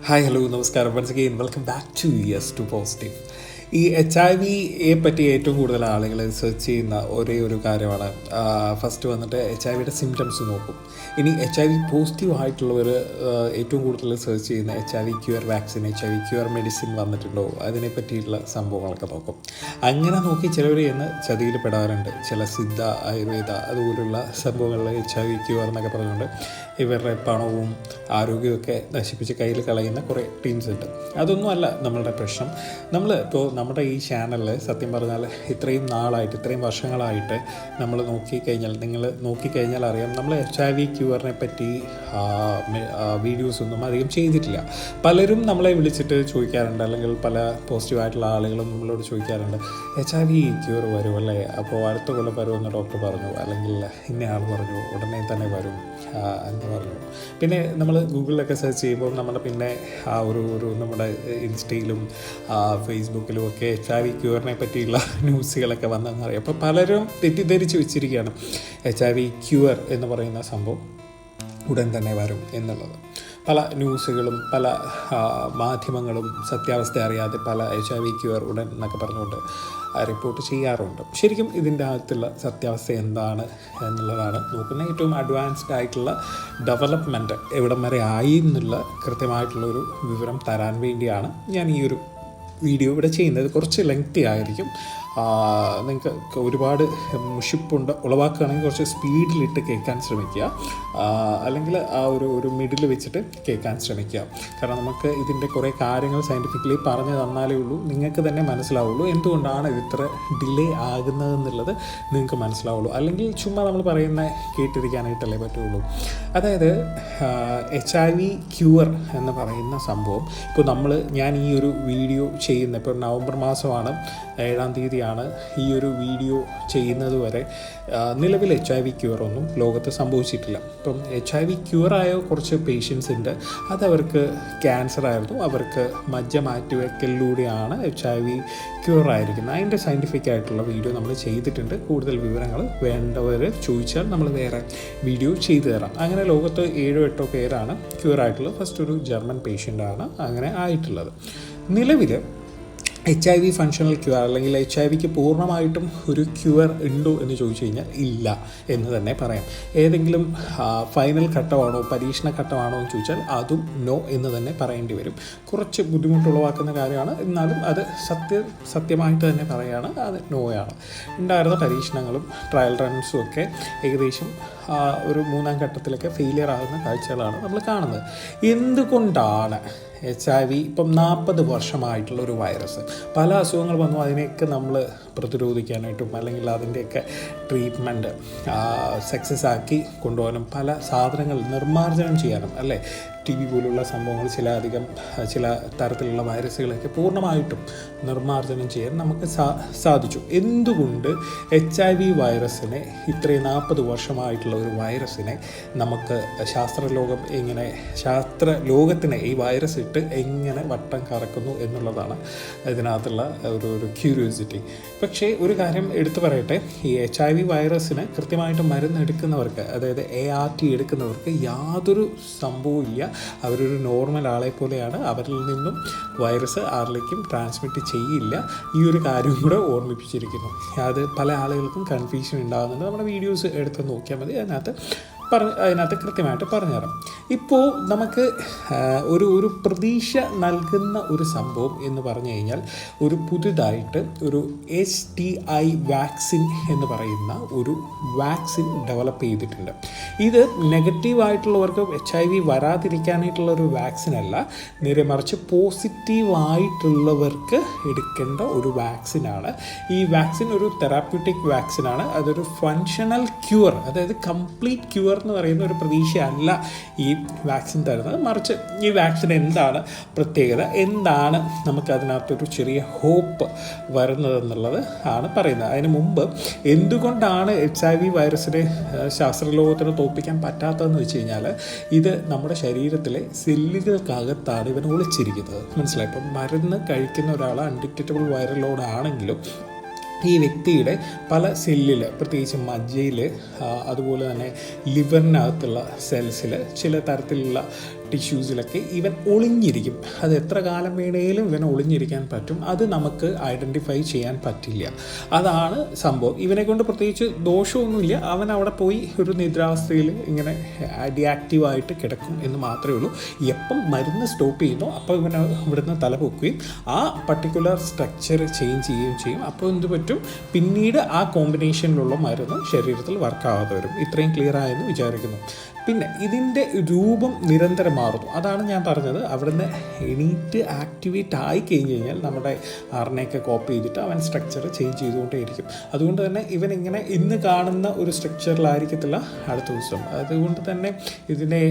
Hi hello നമസ്കാരം. Once again welcome back to yes to positive ഈ H I വിയെ പറ്റി ഏറ്റവും കൂടുതൽ ആളുകൾ സെർച്ച് ചെയ്യുന്ന ഒരേ ഒരു കാര്യമാണ്. ഫസ്റ്റ് വന്നിട്ട് എച്ച് ഐ വിയുടെ സിംറ്റംസ് നോക്കും. ഇനി എച്ച് ഐ വി പോസിറ്റീവ് ആയിട്ടുള്ളവർ ഏറ്റവും കൂടുതൽ സെർച്ച് ചെയ്യുന്ന H I V cure vaccine H I V cure medicine വന്നിട്ടുണ്ടോ? അതിനെ പറ്റിയിട്ടുള്ള സംഭവങ്ങളൊക്കെ നോക്കും. അങ്ങനെ നോക്കി ചിലവർ ഇന്ന് ചതിയിൽ പെടാറുണ്ട്. ചില സിദ്ധ ആയുർവേദ അതുപോലുള്ള സംഭവങ്ങളിൽ എച്ച് ഐ വി ക്യൂർ എന്നൊക്കെ പറഞ്ഞുകൊണ്ട് ഇവരുടെ പണവും ആരോഗ്യമൊക്കെ നശിപ്പിച്ച് കയ്യിൽ കളയുന്ന കുറേ ടീംസ് ഉണ്ട്. അതൊന്നുമല്ല നമ്മളുടെ പ്രശ്നം. നമ്മൾ ഇപ്പോൾ നമ്മുടെ ഈ ചാനലിൽ സത്യം പറഞ്ഞാൽ ഇത്രയും നാളായിട്ട് ഇത്രയും വർഷങ്ങളായിട്ട് നമ്മൾ നോക്കിക്കഴിഞ്ഞാൽ നിങ്ങൾ നോക്കിക്കഴിഞ്ഞാൽ അറിയാം നമ്മൾ എച്ച് ഐ വി ക്യൂറിനെ പറ്റി വീഡിയോസൊന്നും അധികം ചെയ്തിട്ടില്ല. പലരും നമ്മളെ വിളിച്ചിട്ട് ചോദിക്കാറുണ്ട് അല്ലെങ്കിൽ പല പോസിറ്റീവായിട്ടുള്ള ആളുകളും നമ്മളോട് ചോദിക്കാറുണ്ട് എച്ച് ഐ വി ക്യൂർ വരുമല്ലേ അപ്പോൾ അടുത്ത കൊല്ലം വരുമെന്ന് ഡോക്ടർ പറഞ്ഞു അല്ലെങ്കിൽ ഇന്നയാൾ പറഞ്ഞു ഉടനെ തന്നെ വരും. എന്ന് പറഞ്ഞു. പിന്നെ നമ്മൾ ഗൂഗിളിലൊക്കെ സെർച്ച് ചെയ്യുമ്പോൾ നമ്മൾ പിന്നെ ആ ഒരു ഒരു നമ്മുടെ ഇൻസ്റ്റയിലും ഫേസ്ബുക്കിലും ഒക്കെ എച്ച് ഐ വി ക്യൂറിനെ പറ്റിയുള്ള ന്യൂസുകളൊക്കെ വന്നെന്നറിയാം അപ്പോൾ പലരും തെറ്റിദ്ധരിച്ച് വെച്ചിരിക്കുകയാണ് എച്ച് ഐ വി ക്യൂർ എന്ന് പറയുന്ന സംഭവം ഉടൻ തന്നെ വരും എന്നുള്ളത്. പല ന്യൂസുകളും പല മാധ്യമങ്ങളും സത്യാവസ്ഥ അറിയാതെ പല എച്ച് ഐ വി ക്യൂർ ഉടൻ എന്നൊക്കെ പറഞ്ഞുകൊണ്ട് റിപ്പോർട്ട് ചെയ്യാറുണ്ട്. ശരിക്കും ഇതിന്റെ അകത്തുള്ള സത്യാവസ്ഥ എന്താണ് എന്നുള്ളതാണ് നോക്കുന്ന ഏറ്റവും അഡ്വാൻസ്ഡ് ആയിട്ടുള്ള ഡെവലപ്മെന്റ് എവിടം വരെ ആയി എന്നുള്ള കൃത്യമായിട്ടുള്ള ഒരു വിവരം തരാൻ വേണ്ടിയാണ് ഞാൻ ഈ ഒരു വീഡിയോ ഇവിടെ ചെയ്യുന്നത് കുറച്ച് ലെങ്തി ആയിരിക്കും. നിങ്ങൾക്ക് ഒരുപാട് മുഷിപ്പുണ്ട്. ഉളവാക്കുകയാണെങ്കിൽ കുറച്ച് സ്പീഡിലിട്ട് കേൾക്കാൻ ശ്രമിക്കുക. അല്ലെങ്കിൽ ആ ഒരു ഒരു മിഡിൽ വെച്ചിട്ട് കേൾക്കാൻ ശ്രമിക്കുക. കാരണം നമുക്ക് ഇതിന്റെ കുറേ കാര്യങ്ങൾ സയന്റിഫിക്കലി പറഞ്ഞു തന്നാലേ ഉള്ളൂ. നിങ്ങൾക്ക് തന്നെ മനസ്സിലാവുള്ളൂ. എന്തുകൊണ്ടാണ് ഇത് ഇത്ര ഡിലേ ആകുന്നതെന്നുള്ളത് നിങ്ങൾക്ക് മനസ്സിലാവുള്ളൂ. അല്ലെങ്കിൽ ചുമ്മാ നമ്മൾ പറയുന്ന കേട്ടിരിക്കാനായിട്ടല്ലേ പറ്റുള്ളൂ. അതായത് എച്ച് ഐ വി ക്യൂർ എന്ന് പറയുന്ന സംഭവം. ഇപ്പോൾ നമ്മൾ ഞാൻ ഈ ഒരു വീഡിയോ ചെയ്യുന്ന ഇപ്പോൾ നവംബർ മാസമാണ് ഏഴാം തീയതിയാണ് ഈ ഒരു വീഡിയോ ചെയ്യുന്നത് വരെ. നിലവിൽ എച്ച് ഐ വി ക്യൂർ ഒന്നും ലോകത്ത് സംഭവിച്ചിട്ടില്ല. ഇപ്പം എച്ച് ഐ വി ക്യൂറായ കുറച്ച് പേഷ്യൻസ് ഉണ്ട്. അതവർക്ക് ക്യാൻസർ ആയിരുന്നു. അവർക്ക് മജ്ജ മാറ്റിവെക്കലിലൂടെയാണ് എച്ച് ഐ വി ക്യൂർ ആയിരിക്കുന്നത്. അതിന്റെ സയന്റിഫിക് ആയിട്ടുള്ള വീഡിയോ നമ്മൾ ചെയ്തിട്ടുണ്ട്. കൂടുതൽ വിവരങ്ങൾ വേണ്ടവർ ചോദിച്ചാൽ നമ്മൾ വേറെ വീഡിയോ ചെയ്തു തരാം. അങ്ങനെ ലോകത്ത് ഏഴോ എട്ടോ പേരാണ് ക്യൂർ ആയിട്ടുള്ളത്. ഫസ്റ്റ് ഒരു ജർമ്മൻ പേഷ്യന്റാണ് അങ്ങനെ ആയിട്ടുള്ളത്. നിലവിൽ H I V functional cure അല്ലെങ്കിൽ എച്ച് ഐ വിക്ക് പൂർണമായിട്ടും ഒരു ക്യൂർ ഉണ്ടോ എന്ന് ചോദിച്ചു കഴിഞ്ഞാൽ ഇല്ല എന്ന് തന്നെ പറയാം. ഏതെങ്കിലും ഫൈനൽ ഘട്ടമാണോ പരീക്ഷണ ഘട്ടമാണോ എന്ന് ചോദിച്ചാൽ അതും നോ എന്ന് തന്നെ പറയേണ്ടി വരും. കുറച്ച് ബുദ്ധിമുട്ടുളവാക്കുന്ന കാര്യമാണ്. എന്നാലും അത് സത്യ സത്യമായിട്ട് തന്നെ പറയുകയാണ് അത് നോയാണ് ഉണ്ടായിരുന്ന പരീക്ഷണങ്ങളും ട്രയൽ റൺസും ഒക്കെ ഏകദേശം ഒരു മൂന്നാം ഘട്ടത്തിലൊക്കെ ഫെയിലിയർ ആകുന്ന കാഴ്ചകളാണ് നമ്മൾ കാണുന്നത്. എന്തുകൊണ്ടാണ് എച്ച് ഐ വി ഇപ്പം നാൽപ്പത് വർഷമായിട്ടുള്ള ഒരു വൈറസ് പല അസുഖങ്ങൾ വന്നു. അതിനെയൊക്കെ നമ്മൾ പ്രതിരോധിക്കാനായിട്ടും അല്ലെങ്കിൽ അതിന്റെയൊക്കെ ട്രീറ്റ്മെന്റ് സക്സസ് ആക്കി കൊണ്ടുപോകാനും പല സാധനങ്ങൾ നിർമ്മാർജനം ചെയ്യാനും അല്ലേ? ടി വി പോലുള്ള സംഭവങ്ങൾ ചില അധികം ചില തരത്തിലുള്ള വൈറസുകളൊക്കെ പൂർണമായിട്ടും നിർമ്മാർജനം ചെയ്യാൻ നമുക്ക് സാ സാധിച്ചു. എന്തുകൊണ്ട് എച്ച് ഐ വി വൈറസിനെ ഇത്രയും നാൽപ്പത് വർഷമായിട്ടുള്ള ഒരു വൈറസിനെ നമുക്ക് ശാസ്ത്രലോകം എങ്ങനെ ശാസ്ത്ര ലോകത്തിനെ ഈ വൈറസ് ഇട്ട് എങ്ങനെ വട്ടം കറക്കുന്നു എന്നുള്ളതാണ് ഇതിനകത്തുള്ള ഒരു ഒരു ക്യൂരിയോസിറ്റി പക്ഷേ ഒരു കാര്യം എടുത്തു പറയട്ടെ. ഈ എച്ച് ഐ വി വൈറസിന് കൃത്യമായിട്ട് മരുന്ന് എടുക്കുന്നവർക്ക് അതായത് എ ആർ ടി എടുക്കുന്നവർക്ക് യാതൊരു സംഭവവും ഇല്ല. അവരൊരു നോർമൽ ആളെ പോലെയാണ്. അവരിൽ നിന്നും വൈറസ് ആരിലേക്കും ട്രാൻസ്മിറ്റ് ചെയ്യില്ല. ഈ ഒരു കാര്യം കൂടെ ഓർമ്മിപ്പിച്ചിരിക്കുന്നു. അത് പല ആളുകൾക്കും കൺഫ്യൂഷൻ ഉണ്ടാകുന്നുണ്ട്. നമ്മുടെ വീഡിയോസ് എടുത്ത് നോക്കിയാൽ മതി. അതിനകത്ത് പറഞ്ഞ് അതിനകത്ത് കൃത്യമായിട്ട് പറഞ്ഞുതരാം ഇപ്പോൾ നമുക്ക് ഒരു ഒരു പ്രതീക്ഷ നൽകുന്ന ഒരു സംഭവം എന്ന് പറഞ്ഞു കഴിഞ്ഞാൽ ഒരു പുതുതായിട്ട് ഒരു എച്ച് ടി ഐ വാക്സിൻ എന്ന് പറയുന്ന ഒരു വാക്സിൻ ഡെവലപ്പ് ചെയ്തിട്ടുണ്ട്. ഇത് നെഗറ്റീവായിട്ടുള്ളവർക്ക് എച്ച് ഐ വി വരാതിരിക്കാനായിട്ടുള്ള ഒരു വാക്സിൻ അല്ല നേരെ മറിച്ച് പോസിറ്റീവായിട്ടുള്ളവർക്ക് എടുക്കേണ്ട ഒരു വാക്സിനാണ്. ഈ വാക്സിൻ ഒരു തെറാപ്യൂട്ടിക് വാക്സിനാണ്. അതൊരു ഫങ്ഷണൽ ക്യൂർ അതായത് കംപ്ലീറ്റ് ക്യൂർ എന്ന് പറയുന്ന ഒരു പ്രതീക്ഷയല്ല ഈ വാക്സിൻ തരുന്നത്. മറിച്ച് ഈ വാക്സിൻ എന്താണ് പ്രത്യേകത? എന്താണ് നമുക്കതിനകത്തൊരു ചെറിയ ഹോപ്പ് വരുന്നതെന്നുള്ളത് ആണ് പറയുന്നത്. അതിന് മുമ്പ് എന്തുകൊണ്ടാണ് എച്ച് ഐ വി വൈറസിനെ ശാസ്ത്രലോകത്തിന് തോൽപ്പിക്കാൻ പറ്റാത്തതെന്ന് വെച്ച് കഴിഞ്ഞാൽ ഇത് നമ്മുടെ ശരീരത്തിലെ സെല്ലുകൾക്കകത്താണ് ഇവൻ ഒളിച്ചിരിക്കുന്നത്. മനസ്സിലായി? ഇപ്പം മരുന്ന് കഴിക്കുന്ന ഒരാൾ അൺഡിക്റ്റബിൾ വൈറൽ ലോഡ് ആണെങ്കിലും ഈ വ്യക്തിയുടെ പല സെല്ലിൽ പ്രത്യേകിച്ച് മജ്ജയിൽ അതുപോലെ തന്നെ ലിവറിനകത്തുള്ള സെൽസിൽ ചില തരത്തിലുള്ള ടിഷ്യൂസിലൊക്കെ ഇവൻ ഒളിഞ്ഞിരിക്കും. അത് എത്ര കാലം വേണേലും ഇവൻ ഒളിഞ്ഞിരിക്കാൻ പറ്റും. അത് നമുക്ക് ഐഡന്റിഫൈ ചെയ്യാൻ പറ്റില്ല. അതാണ് സംഭവം. ഇവനെ കൊണ്ട് പ്രത്യേകിച്ച് ദോഷമൊന്നുമില്ല. അവൻ അവിടെ പോയി ഒരു നിദ്രാവസ്ഥയിൽ ഇങ്ങനെ ഡിയാക്റ്റീവായിട്ട് കിടക്കും എന്ന് മാത്രമേ ഉള്ളൂ. എപ്പം മരുന്ന് സ്റ്റോപ്പ് ചെയ്യുന്നു അപ്പോൾ ഇവനെ ഇവിടുന്ന് തല പൊക്കുകയും ആ പർട്ടിക്കുലർ സ്ട്രക്ചർ ചേഞ്ച് ചെയ്യുകയും ചെയ്യും. അപ്പോൾ എന്ത് പറ്റും? പിന്നീട് ആ കോമ്പിനേഷനിലുള്ള മരുന്ന് ശരീരത്തിൽ വർക്കാവാതെ വരും. ഇത്രയും ക്ലിയർ ആയെന്ന് വിചാരിക്കുന്നു. പിന്നെ ഇതിന്റെ രൂപം നിരന്തരം മാറുന്നു അതാണ് ഞാൻ പറഞ്ഞത്. അവിടുന്ന് എണീറ്റ് ആക്ടിവേറ്റ് ആയി കഴിഞ്ഞ് കഴിഞ്ഞാൽ നമ്മുടെ ആറിനെയൊക്കെ കോപ്പി ചെയ്തിട്ട് അവൻ സ്ട്രക്ചർ ചേഞ്ച് ചെയ്തുകൊണ്ടേയിരിക്കും. അതുകൊണ്ട് തന്നെ ഇവൻ ഇങ്ങനെ ഇന്ന് കാണുന്ന ഒരു സ്ട്രക്ചറിലായിരിക്കത്തില്ല അടുത്ത ദിവസം. അതുകൊണ്ട് തന്നെ ഇതിനെ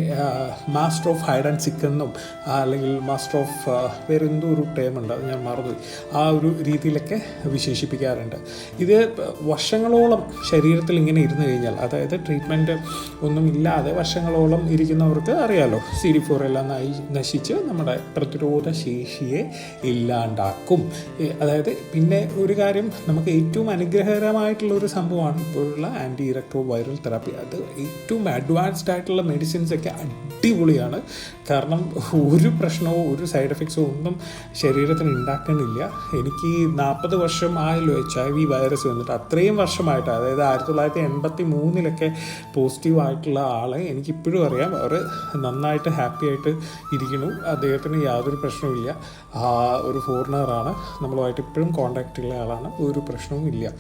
master of hide and seek എന്നും അല്ലെങ്കിൽ മാസ്റ്റർ ഓഫ് വേറെ എന്തോ ഒരു ടേം ഉണ്ട് അത് ഞാൻ മറന്നു ആ ഒരു രീതിയിലൊക്കെ വിശേഷിപ്പിക്കാറുണ്ട്. ഇത് വർഷങ്ങളോളം ശരീരത്തിൽ ഇങ്ങനെ ഇരുന്ന് കഴിഞ്ഞാൽ അതായത് ട്രീറ്റ്മെന്റ് ഒന്നും ഇല്ലാതെ വർഷങ്ങളോളം ഇരിക്കുന്നവർക്ക് അറിയാലോ. സി ഡി ഫോർ എല്ലാം നശിച്ച് നമ്മുടെ പ്രതിരോധ ശേഷിയെ ഇല്ലാണ്ടാക്കും. അതായത് പിന്നെ ഒരു കാര്യം നമുക്ക് ഏറ്റവും അനുഗ്രഹകരമായിട്ടുള്ള ഒരു സംഭവമാണ് ഇപ്പോഴുള്ള ആന്റി ഇറക്ട്രോ വൈറൽ തെറാപ്പി അത് ഏറ്റവും അഡ്വാൻസ്ഡ് ആയിട്ടുള്ള മെഡിസിൻസ് ഒക്കെ അടിപൊളിയാണ്. കാരണം ഒരു പ്രശ്നവും ഒരു സൈഡ് എഫക്ട്സോ ഒന്നും ശരീരത്തിന് ഉണ്ടാക്കണില്ല എനിക്ക് നാൽപ്പത് വർഷം ആയല്ലോ എച്ച് ഐ വി വൈറസ് വന്നിട്ട്. അത്രയും വർഷമായിട്ട് അതായത് ആയിരത്തി തൊള്ളായിരത്തി എൺപത്തി മൂന്നിലൊക്കെ പോസിറ്റീവ് ആയിട്ടുള്ള ആളെ എനിക്കിപ്പോഴും അറിയാം. അവർ നന്നായിട്ട് ഹാപ്പി ആയിട്ട് ഇരിക്കുന്നു. അദ്ദേഹത്തിന് യാതൊരു പ്രശ്നവുമില്ല ഒരു ഫോറിനറാണ് നമ്മളുമായിട്ട് ഇപ്പോഴും കോണ്ടാക്റ്റ് ഉള്ള ആളാണ്. ഒരു പ്രശ്നവും ഇല്ല.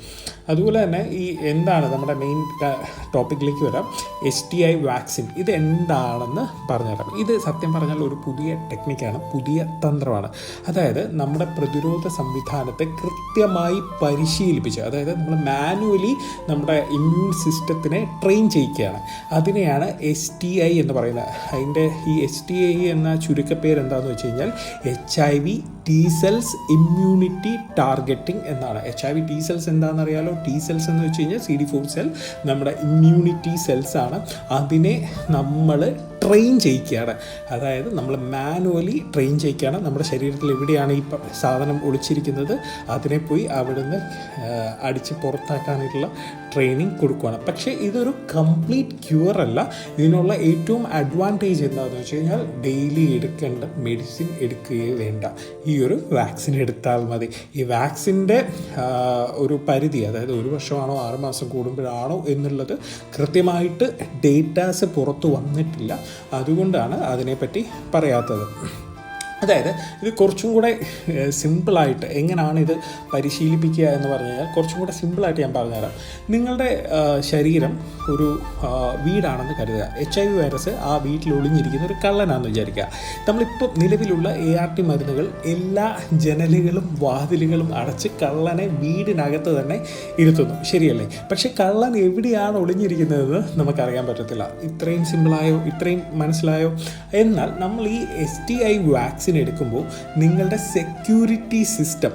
അതുപോലെ തന്നെ ഈ എന്താണ് നമ്മുടെ മെയിൻ ടോപ്പിക്കിലേക്ക് വരാം. എസ് ടി ഐ വാക്സിൻ ഇത് എന്താണെന്ന് പറഞ്ഞുതരാം ഇത് സത്യം പറഞ്ഞാൽ ഒരു പുതിയ ടെക്നിക്കാണ് പുതിയ തന്ത്രമാണ്. അതായത് നമ്മുടെ പ്രതിരോധ സംവിധാനത്തെ കൃത്യമായി പരിശീലിപ്പിച്ച് അതായത് നമ്മൾ മാനുവലി നമ്മുടെ ഇമ്മ്യൂൺ സിസ്റ്റത്തിനെ ട്രെയിൻ ചെയ്യിക്കുകയാണ്. അതിനെയാണ് എസ് ടി ഐ എന്ന് പറയുന്നത് അതിന്റെ ഈ എസ് ടി ഐ എന്ന ചുരുക്കപ്പേര് എന്താണെന്ന് വെച്ച് കഴിഞ്ഞാൽ H I V T cells immunity targeting എന്നാണ്. H I V T cells എന്താണെന്ന് അറിയാലോ ടി സെൽസ് എന്ന് വെച്ച് കഴിഞ്ഞാൽ സി ഡി ഫോർ സെൽ നമ്മുടെ ഇമ്മ്യൂണിറ്റി സെൽസ് ആണ്. അതിനെ നമ്മൾ ട്രെയിൻ ചെയ്യിക്കുകയാണ്. അതായത് നമ്മൾ മാനുവലി ട്രെയിൻ ചെയ്യിക്കുകയാണ്. നമ്മുടെ ശരീരത്തിൽ എവിടെയാണ് ഈ സാധനം ഒളിച്ചിരിക്കുന്നത്? അതിനെ പോയി അവിടുന്ന് അടിച്ച് പുറത്താക്കാനായിട്ടുള്ള ട്രെയിനിങ് കൊടുക്കുകയാണ്. പക്ഷേ ഇതൊരു കംപ്ലീറ്റ് ക്യൂർ അല്ല. ഇതിനുള്ള ഏറ്റവും അഡ്വാന്റേജ് എന്താണെന്ന് വെച്ച് കഴിഞ്ഞാൽ ഡെയിലി എടുക്കേണ്ട മെഡിസിൻ എടുക്കുകയേ വേണ്ട. ഈ ഒരു വാക്സിൻ എടുത്താൽ മതി. ഈ വാക്സിന്റെ ഒരു പരിധി അതായത് ഒരു വർഷമാണോ ആറുമാസം കൂടുമ്പോഴാണോ എന്നുള്ളത് കൃത്യമായിട്ട് ഡേറ്റാസ് പുറത്തു വന്നിട്ടില്ല. അതുകൊണ്ടാണ് അതിനെപ്പറ്റി പറയാത്തത്. അതായത് ഇത് കുറച്ചും കൂടെ സിമ്പിളായിട്ട് എങ്ങനെയാണ് ഇത് പരിശീലിപ്പിക്കുക എന്ന് പറഞ്ഞു കഴിഞ്ഞാൽ കുറച്ചും കൂടെ സിമ്പിളായിട്ട് ഞാൻ പറഞ്ഞുതരാം. നിങ്ങളുടെ ശരീരം ഒരു വീടാണെന്ന് കരുതുക. എച്ച് ഐ വി വൈറസ് ആ വീട്ടിൽ ഒളിഞ്ഞിരിക്കുന്ന ഒരു കള്ളനാണെന്ന് വിചാരിക്കുക. നമ്മളിപ്പോൾ നിലവിലുള്ള എ ആർ ടി മരുന്നുകൾ എല്ലാ ജനലുകളും വാതിലുകളും അടച്ച് കള്ളനെ വീടിനകത്ത് തന്നെ ഇരുത്തുന്നു. ശരിയല്ലേ? പക്ഷെ കള്ളൻ എവിടെയാണ് ഒളിഞ്ഞിരിക്കുന്നതെന്ന് നമുക്കറിയാൻ പറ്റത്തില്ല. ഇത്രയും സിമ്പിളായോ ഇത്രയും മനസ്സിലായോ? എന്നാൽ നമ്മൾ ഈ എസ് ടി ഐ വാക്സിൻ എടുക്കുമ്പോൾ നിങ്ങളുടെ സെക്യൂരിറ്റി സിസ്റ്റം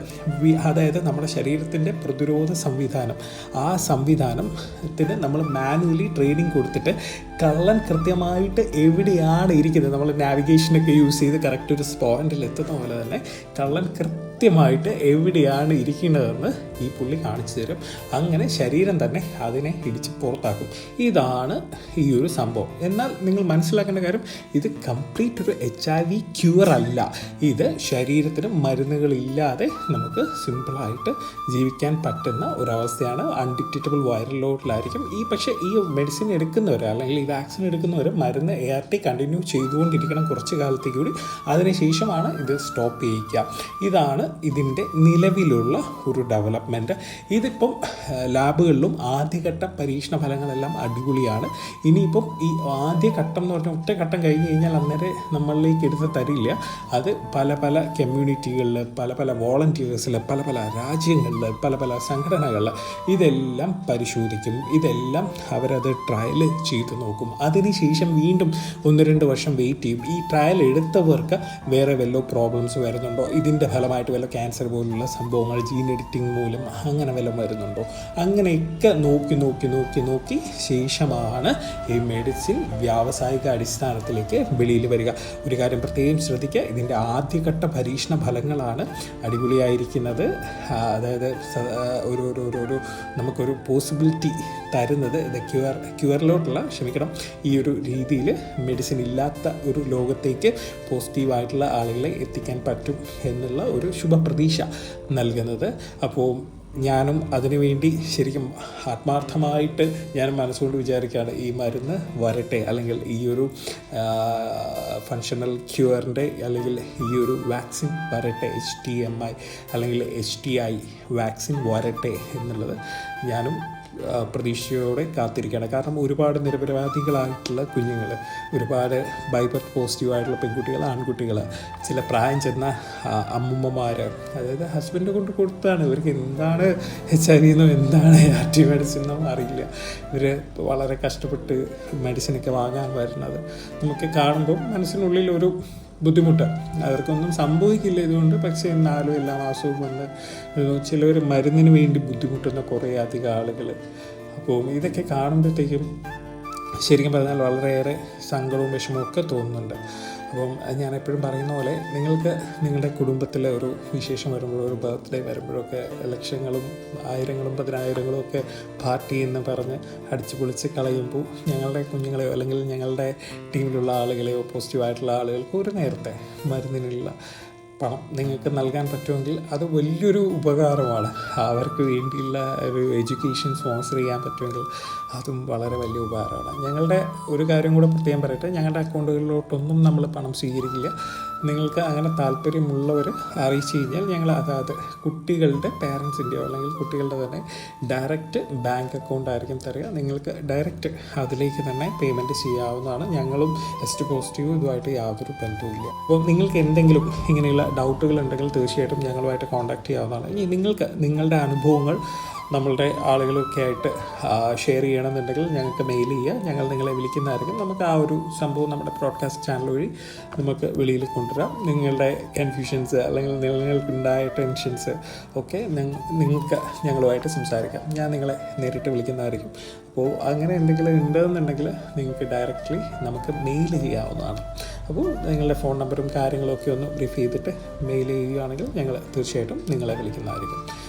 അതായത് നമ്മുടെ ശരീരത്തിന്റെ പ്രതിരോധ സംവിധാനം ആ സംവിധാനത്തിന് നമ്മൾ മാനുവലി ട്രെയിനിങ് കൊടുത്തിട്ട് കള്ളൻ കൃത്യമായിട്ട് എവിടെയാണ് ഇരിക്കുന്നത്? നമ്മൾ നാവിഗേഷനൊക്കെ യൂസ് ചെയ്ത് കറക്റ്റ് ഒരു സ്പോയിന്റിൽ എത്തുന്ന പോലെ തന്നെ കള്ളൻ കൃത്യമായിട്ട് എവിടെയാണ് ഇരിക്കുന്നതെന്ന് ഈ പുള്ളി കാണിച്ചു തരും. അങ്ങനെ ശരീരം തന്നെ അതിനെ ഇടിച്ച് പുറത്താക്കും. ഇതാണ് ഈ ഒരു സംഭവം. എന്നാൽ നിങ്ങൾ മനസ്സിലാക്കേണ്ട കാര്യം ഇത് കംപ്ലീറ്റ് ഒരു എച്ച് ഐ വി ക്യൂർ അല്ല. ഇത് ശരീരത്തിന് മരുന്നുകളില്ലാതെ നമുക്ക് സിമ്പിളായിട്ട് ജീവിക്കാൻ പറ്റുന്ന ഒരവസ്ഥയാണ്. അൺഡിറ്റക്റ്റബിൾ വൈറൽ ലോഡിലായിരിക്കും ഈ പക്ഷേ ഈ മെഡിസിൻ എടുക്കുന്നവർ അല്ലെങ്കിൽ ഈ വാക്സിൻ എടുക്കുന്നവർ മരുന്ന് എ ആർ ടി കണ്ടിന്യൂ ചെയ്തുകൊണ്ടിരിക്കണം കുറച്ച് കാലത്തേക്ക് കൂടി. അതിനുശേഷമാണ് ഇത് സ്റ്റോപ്പ് ചെയ്യിക്കുക. ഇതാണ് ഇതിന്റെ നിലവിലുള്ള ഒരു ഡെവലപ്മെന്റ് ഇതിപ്പം ലാബുകളിലും ആദ്യഘട്ട പരീക്ഷണ ഫലങ്ങളെല്ലാം അടിപൊളിയാണ്. ഇനിയിപ്പം ഈ ആദ്യഘട്ടം എന്ന് പറഞ്ഞാൽ ഒറ്റഘട്ടം കഴിഞ്ഞ് കഴിഞ്ഞാൽ അന്നേരം നമ്മളിലേക്ക് എടുത്ത് തരില്ല. അത് പല പല കമ്മ്യൂണിറ്റികളിൽ പല പല വോളണ്ടിയേഴ്സിൽ പല പല രാജ്യങ്ങളിൽ പല പല സംഘടനകളിൽ ഇതെല്ലാം പരിശോധിക്കും. ഇതെല്ലാം അവരത് ട്രയൽ ചെയ്ത് നോക്കും. അതിനുശേഷം വീണ്ടും ഒന്ന് രണ്ട് വർഷം വെയിറ്റ് ചെയ്യും. ഈ ട്രയൽ എടുത്തവർക്ക് വേറെ വല്ലോ പ്രോബ്ലംസ് വരുന്നുണ്ടോ? ഇതിന്റെ ഫലമായിട്ട് വല്ല ക്യാൻസർ പോലുള്ള സംഭവങ്ങൾ ജീൻ എഡിറ്റിംഗ് മൂലം അങ്ങനെ വല്ല വരുന്നുണ്ടോ? അങ്ങനെയൊക്കെ നോക്കി നോക്കി നോക്കി നോക്കി ശേഷമാണ് ഈ മെഡിസിൻ വ്യാവസായിക അടിസ്ഥാനത്തിലേക്ക് വെളിയിൽ വരിക. ഒരു കാര്യം പ്രത്യേകം ശ്രദ്ധിക്കുക ഇതിന്റെ ആദ്യഘട്ട പരീക്ഷണ ഫലങ്ങളാണ് അടിപൊളിയായിരിക്കുന്നത്. അതായത് ഒരു ഒരു ഒരു നമുക്കൊരു പോസിബിലിറ്റി തരുന്നത് ഇത് ക്യൂർ ക്യൂറിലോട്ടുള്ള ക്ഷമിക്കണം ഈ ഒരു രീതിയിൽ മെഡിസിൻ ഇല്ലാത്ത ഒരു ലോകത്തേക്ക് പോസിറ്റീവായിട്ടുള്ള ആളുകളെ എത്തിക്കാൻ പറ്റും എന്നുള്ള ഒരു ശുഭപ്രതീക്ഷ നൽകുന്നത്. അപ്പോൾ ഞാനും അതിനുവേണ്ടി ശരിക്കും ആത്മാർത്ഥമായിട്ട് ഞാൻ മനസ്സുകൊണ്ട് വിചാരിക്കുകയാണ് ഈ മരുന്ന് വരട്ടെ. അല്ലെങ്കിൽ ഈ ഒരു ഫങ്ഷണൽ ക്യൂറിന്റെ അല്ലെങ്കിൽ ഈ ഒരു വാക്സിൻ വരട്ടെ എച്ച് ടി എം ഐ അല്ലെങ്കിൽ എച്ച് ടി ഐ വാക്സിൻ വരട്ടെ എന്നുള്ളത് ഞാനും പ്രതീക്ഷയോടെ കാത്തിരിക്കുകയാണ്. കാരണം ഒരുപാട് നിരപരാധികളായിട്ടുള്ള കുഞ്ഞുങ്ങൾ ഒരുപാട് ബൈബർ പോസിറ്റീവായിട്ടുള്ള പെൺകുട്ടികൾ ആൺകുട്ടികൾ ചില പ്രായം ചെന്ന അമ്മൂമ്മമാർ അതായത് ഹസ്ബൻഡ് കൊണ്ട് കൊടുത്താണ് ഇവർക്ക് എന്താണ് എച്ച് ഐ വിന്നോ എന്താണ് ആർട്ടി മെഡിസിനോ അറിയില്ല. ഇവർ വളരെ കഷ്ടപ്പെട്ട് മെഡിസിനൊക്കെ വാങ്ങാൻ വരുന്നത്. നമുക്ക് കാണുമ്പോൾ മനസ്സിനുള്ളിൽ ഒരു ബുദ്ധിമുട്ട്. അവർക്കൊന്നും സംഭവിക്കില്ല ഇതുകൊണ്ട്. പക്ഷേ എന്നാലും എല്ലാ മാസവും വന്ന് ചിലവർ മരുന്നിന് വേണ്ടി ബുദ്ധിമുട്ടുന്ന കുറേ അധികം ആളുകൾ അപ്പോൾ ഇതൊക്കെ കാണുമ്പോഴത്തേക്കും ശരിക്കും പറഞ്ഞാൽ വളരെയേറെ സങ്കടവും വിഷമവും ഒക്കെ തോന്നുന്നുണ്ട്. അപ്പം ഞാൻ എപ്പോഴും പറയുന്ന പോലെ നിങ്ങൾക്ക് നിങ്ങളുടെ കുടുംബത്തിലെ ഒരു വിശേഷം വരുമ്പോഴോ ഒരു ബർത്ത്ഡേ വരുമ്പോഴൊക്കെ ലക്ഷങ്ങളും ആയിരങ്ങളും പതിനായിരങ്ങളും ഒക്കെ പാർട്ടി എന്ന് പറഞ്ഞ് അടിച്ചു പൊളിച്ച് കളയുമ്പോൾ ഞങ്ങളുടെ കുഞ്ഞുങ്ങളെയോ അല്ലെങ്കിൽ ഞങ്ങളുടെ ടീമിലുള്ള ആളുകളെയോ പോസിറ്റീവായിട്ടുള്ള ആളുകൾക്ക് ഒരു നേരത്തെ മരുന്നിനുള്ള പണം നിങ്ങൾക്ക് നൽകാൻ പറ്റുമെങ്കിൽ അത് വലിയൊരു ഉപകാരമാണ്. അവർക്ക് വേണ്ടിയുള്ള ഒരു എഡ്യൂക്കേഷൻ സ്പോൺസർ ചെയ്യാൻ പറ്റുമെങ്കിൽ അതും വളരെ വലിയ ഉപകാരമാണ്. ഞങ്ങളുടെ ഒരു കാര്യം കൂടെ പ്രത്യേകം പറയട്ടെ. ഞങ്ങളുടെ അക്കൗണ്ടുകളിലോട്ടൊന്നും നമ്മൾ പണം സ്വീകരിക്കില്ല. നിങ്ങൾക്ക് അങ്ങനെ താല്പര്യമുള്ളവർ അറിയിച്ചു കഴിഞ്ഞാൽ ഞങ്ങൾ അതായത് കുട്ടികളുടെ പേരൻസിന്റെയോ അല്ലെങ്കിൽ കുട്ടികളുടെ തന്നെ ഡയറക്റ്റ് ബാങ്ക് അക്കൗണ്ട് ആയിരിക്കും തരിക. നിങ്ങൾക്ക് ഡയറക്റ്റ് അതിലേക്ക് തന്നെ പേയ്മെന്റ് ചെയ്യാവുന്നതാണ്. ഞങ്ങളും എസ്റ്റ് പോസിറ്റീവ് ഇതുമായിട്ട് യാതൊരു ബന്ധവുമില്ല. അപ്പോൾ നിങ്ങൾക്ക് എന്തെങ്കിലും ഇങ്ങനെയുള്ള ഡൗട്ടുകൾ ഉണ്ടെങ്കിൽ തീർച്ചയായിട്ടും ഞങ്ങളുമായിട്ട് കോൺടാക്റ്റ് ചെയ്യാവുന്നതാണ്. ഇനി നിങ്ങൾക്ക് നിങ്ങളുടെ അനുഭവങ്ങൾ നമ്മളുടെ ആളുകളൊക്കെ ആയിട്ട് ഷെയർ ചെയ്യണമെന്നുണ്ടെങ്കിൽ ഞങ്ങൾക്ക് മെയിൽ ചെയ്യുക. ഞങ്ങൾ നിങ്ങളെ വിളിക്കുന്നതായിരിക്കും. നമുക്ക് ആ ഒരു സംഭവം നമ്മുടെ പ്രോഡ്കാസ്റ്റ് ചാനൽ വഴി നമുക്ക് വെളിയിൽ കൊണ്ടുവരാം. നിങ്ങളുടെ കൺഫ്യൂഷൻസ് അല്ലെങ്കിൽ നിങ്ങൾക്കുണ്ടായ ടെൻഷൻസ് ഒക്കെ നിങ്ങ- നിങ്ങൾക്ക് ഞങ്ങളുമായിട്ട് സംസാരിക്കാം. ഞാൻ നിങ്ങളെ നേരിട്ട് വിളിക്കുന്നതായിരിക്കും. അപ്പോൾ അങ്ങനെ എന്തെങ്കിലും ഉണ്ടെന്നുണ്ടെങ്കിൽ നിങ്ങൾക്ക് ഡയറക്റ്റ്ലി നമുക്ക് മെയിൽ ചെയ്യാവുന്നതാണ്. അപ്പോൾ നിങ്ങളുടെ ഫോൺ നമ്പറും കാര്യങ്ങളൊക്കെ ഒന്ന് ബ്രീഫ് ചെയ്തിട്ട് മെയിൽ ചെയ്യുകയാണെങ്കിൽ ഞങ്ങൾ തീർച്ചയായിട്ടും നിങ്ങളെ വിളിക്കുന്നതായിരിക്കും.